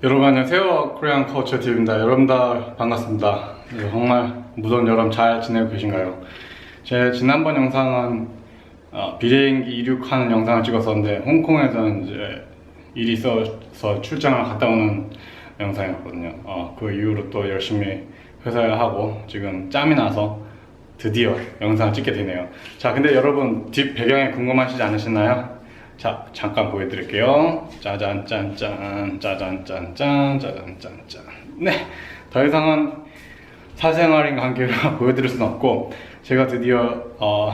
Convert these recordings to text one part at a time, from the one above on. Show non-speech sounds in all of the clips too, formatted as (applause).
여러분 안녕하세요 코리안 커처 TV입니다. 여러분들 반갑습니다. 네, 정말 무더운 여름 잘 지내고 계신가요? 제 지난번 영상은 어, 비행기 이륙하는 영상을 찍었었는데 홍콩에서는 이제 일이 있어서 출장을 갔다 오는 영상이었거든요. 어, 그 이후로 또 열심히 회사를 하고 지금 짬이 나서 드디어 영상을 찍게 되네요. 자 근데 여러분 뒷 배경에 궁금하시지 않으시나요? 자 잠깐 보여드릴게요. 짜잔 짠짠 짜잔 짠짠 짜잔 짠짠. 네더 이상은 사생활인 관계로 (laughs) 보여드릴 수는 없고 제가 드디어 어,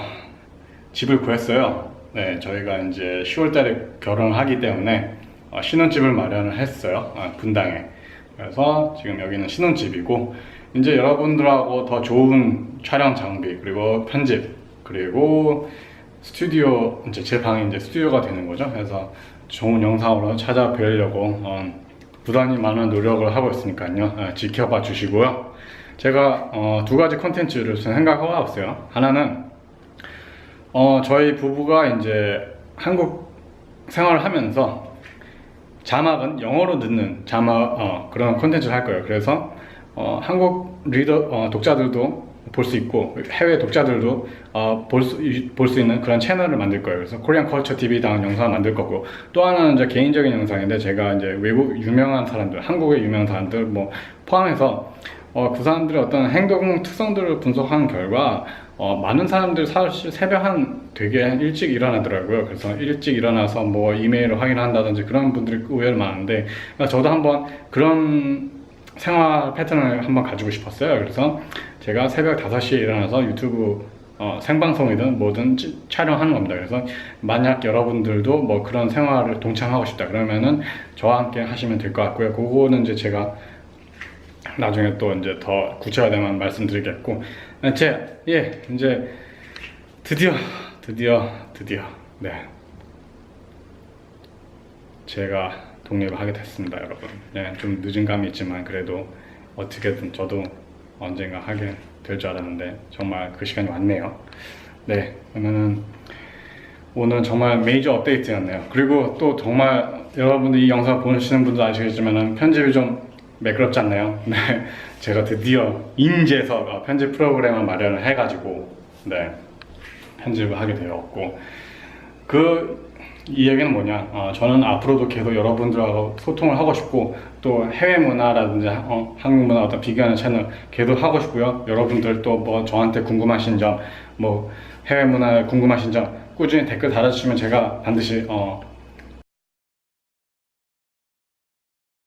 집을 구했어요. 네 저희가 이제 10월달에 결혼을 하기 때문에 어, 신혼집을 마련을 했어요. 아, 분당에. 그래서 지금 여기는 신혼집이고 이제 여러분들하고 더 좋은 촬영 장비 그리고 편집 그리고 스튜디오 이제 제 방이 이제 스튜디오가 되는 거죠. 그래서 좋은 영상으로 찾아뵈려고 어, 부단히 많은 노력을 하고 있으니까요. 어, 지켜봐 주시고요. 제가 어, 두 가지 컨텐츠를 생각하고 있어요. 하나는 어, 저희 부부가 이제 한국 생활을 하면서 자막은 영어로 듣는 자막 어, 그런 콘텐츠를 할 거예요. 그래서 어, 한국 리더 어, 독자들도 볼 수 있고 해외 독자들도 어, 볼수 볼 수 있는 그런 채널을 만들 거예요. 그래서 코리안 컬처 TV 다운 영상을 만들 거고 또 하나는 이제 개인적인 영상인데 제가 이제 외국 유명한 사람들, 한국의 유명한 사람들 뭐 포함해서 어, 그 사람들의 어떤 행동 특성들을 분석한 결과 어, 많은 사람들이 사실 새벽 한 되게 일찍 일어나더라고요. 그래서 일찍 일어나서 뭐 이메일을 확인한다든지 그런 분들이 의외로 많은데 그러니까 저도 한번 그런 생활 패턴을 한번 가지고 싶었어요. 그래서 제가 새벽 5시에 일어나서 유튜브 어, 생방송이든 뭐든 찌- 촬영하는 겁니다. 그래서 만약 여러분들도 뭐 그런 생활을 동참하고 싶다 그러면은 저와 함께 하시면 될 것 같고요. 그거는 이제 제가 나중에 또 이제 더 구체화되면 말씀드리겠고 네, 제, 예, 이제 드디어 드디어 드디어 네 제가 독립을 하게 됐습니다, 여러분. 네, 좀 늦은 감이 있지만 그래도 어떻게든 저도 언젠가 하게 될 줄 알았는데 정말 그 시간이 왔네요. 네, 그러면은 오늘 정말 메이저 업데이트였네요. 그리고 또 정말 여러분들 이 영상 보시는 분도 아시겠지만 편집이 좀 매끄럽지 않나요? (laughs) 네, 제가 드디어 어, 편집 프로그램을 마련을 해가지고 네 편집을 하게 되었고 그 이 얘기는 뭐냐? 어, 저는 앞으로도 계속 여러분들하고 소통을 하고 싶고 또 해외 문화라든지 어, 한국 문화 어떤 비교하는 채널 계속 하고 싶고요. 여러분들 또 뭐 저한테 궁금하신 점, 뭐 해외 문화에 궁금하신 점 꾸준히 댓글 달아주시면 제가 반드시 어,